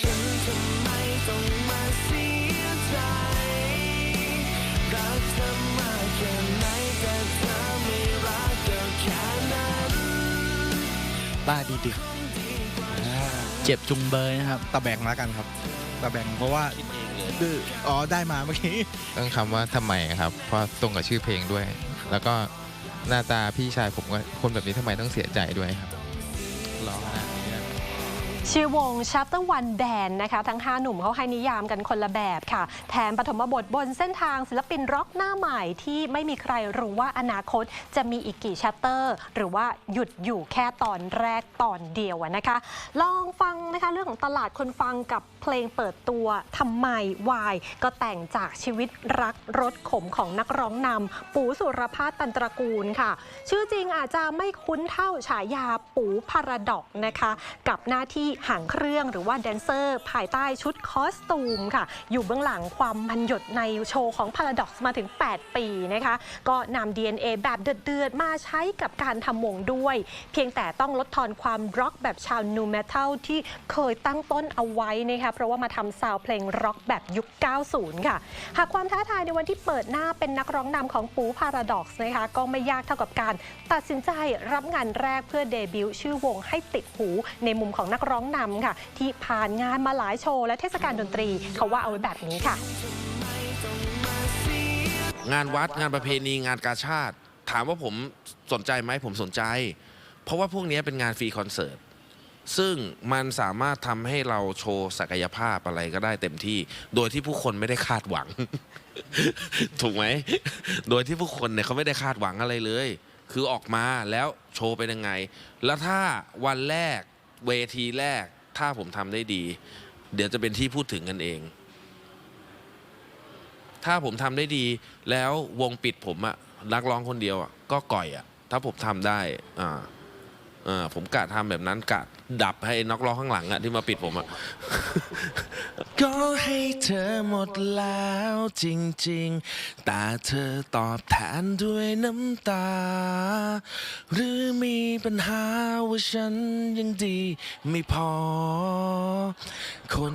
ฉันทำไมต้องมาเสียใจ รักเธอมากแค่ไหนแต่เธอไม่รักก็แค่นั้นตาดีดึกเจ็บจุงเบยนะครับ ตะแบงแล้วกันครับ ตะแบงเพราะว่าดื้ออ๋อได้มาเมื่อกี้ต้องคำว่าทำไมครับ เพราะตรงกับชื่อเพลงด้วย แล้วก็หน้าตาพี่ชายผมก็คนแบบนี้ทำไมต้องเสียใจด้วยครับรอขนาดนี้นะ ชื่อวง Chapter One Band นะคะทั้ง 5 หนุ่มเขาให้นิยามกันคนละแบบค่ะ แถมปฐมบทบนเส้นทางศิลปินร็อกหน้าใหม่ที่ไม่มีใครรู้ว่าอนาคตจะมีอีกกี่ chapter หรือว่าหยุดอยู่แค่ตอนแรกตอนเดียวนะคะ ลองฟังนะคะเรื่องของตลาดคนฟังกับเพลงเปิดตัวทำไมวายก็แต่งจากชีวิตรักรสขมของนักร้องนำปูสุรพาสตันตระกูลค่ะ ชื่อจริงอาจจะไม่คุ้นเท่าฉายาปูพาราดอกนะคะ กับหน้าที่หางเครื่องหรือว่าแดนเซอร์ ภายใต้ชุดคอสตูมค่ะ อยู่เบื้องหลังความมันหยดในโชว์ของ Paradox มาถึง 8 ปีนะคะ ก็นำ DNA แบบเดือดๆ มาใช้กับการทำวงด้วย เพียงแต่ต้องลดทอนความร็อกแบบชาวนูเมทัลที่เคยตั้งต้นเอาไว้นะคะเพราะว่ามาทำซาวเพลงร็อกแบบยุค 90 ค่ะ หากความท้าทายในวันที่เปิดหน้าเป็นนักร้องนำของปูพาราดอกซ์นะคะก็ไม่ยากเท่ากับการตัดสินใจรับงานแรกเพื่อเดบิวต์ชื่อวงให้ติดหูในมุมของนักร้องนำค่ะ ที่ผ่านงานมาหลายโชว์และเทศกาลดนตรี เขาว่าเอาไว้แบบนี้ค่ะ งานวัดงานประเพณีงานกาชาติ ถามว่าผมสนใจไหมผมสนใจ เพราะว่าพวกนี้เป็นงานฟรีคอนเสิร์ตซึ่งมันสามารถทำให้เราโชว์ศักยภาพอะไรก็ได้เต็มที่ โดยที่ผู้คนไม่ได้คาดหวัง ถูกไหม โดยที่ผู้คนเนี่ยเขาไม่ได้คาดหวังอะไรเลย คือออกมาแล้วโชว์เป็นยังไง แล้วถ้าวันแรก เวทีแรกถ้าผมทำได้ดี เดี๋ยวจะเป็นที่พูดถึงกันเอง ถ้าผมทำได้ดี แล้ววงปิดผมอะนักร้องคนเดียวอะก็ก่อยอะถ้าผมทำได้อ่า อ่าผมกะทำแบบนั้นกะดับให้นักร้องข้างหลังอะที่มาปิดผมอะก็ให้เธอหมดแล้วจริงๆ แต่เธอตอบแทนด้วยน้ำตา หรือมีปัญหาว่าฉันยังดีไม่พอ คน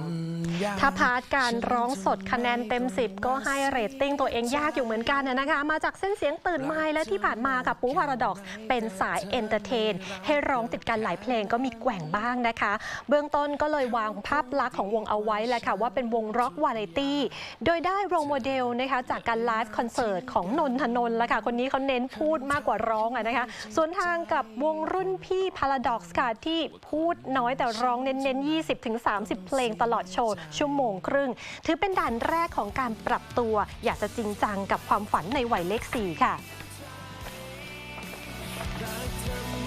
อย่างถ้าพาร์ทการร้องสดคะแนนเต็ม 10 ก็ให้เรตติ้งตัวเองยากอยู่เหมือนกันนะคะ มาจากเส้นเสียงตื่นไม้และที่ผ่านมากับปูพาราดอกซ์เป็นสายเอนเตอร์เทนให้ร้องติดกันหลายเพลงก็มีแกว่งบ้างนะคะ เบื้องต้นก็เลยวางภาพลักษณ์ของวงเอาไว้แหละค่ะว่าเป็นวงร็อกวาไรตี้โดยได้โรโมเดลนะคะจากการไลฟ์คอนเสิร์ตของนนทนนท์ละค่ะคนนี้เขาเน้นพูดมากกว่าร้องอะนะคะส่วนทางกับวงรุ่นพี่พาราดอกซ์ค่ะที่พูดน้อยแต่ร้องเน้นๆ 20-30 เพลงตลอดโชว์ชั่วโมงครึ่ง ถือเป็นด่านแรกของการปรับตัว อยากจะจริงจังกับความฝันในวัยเลข4ค่ะ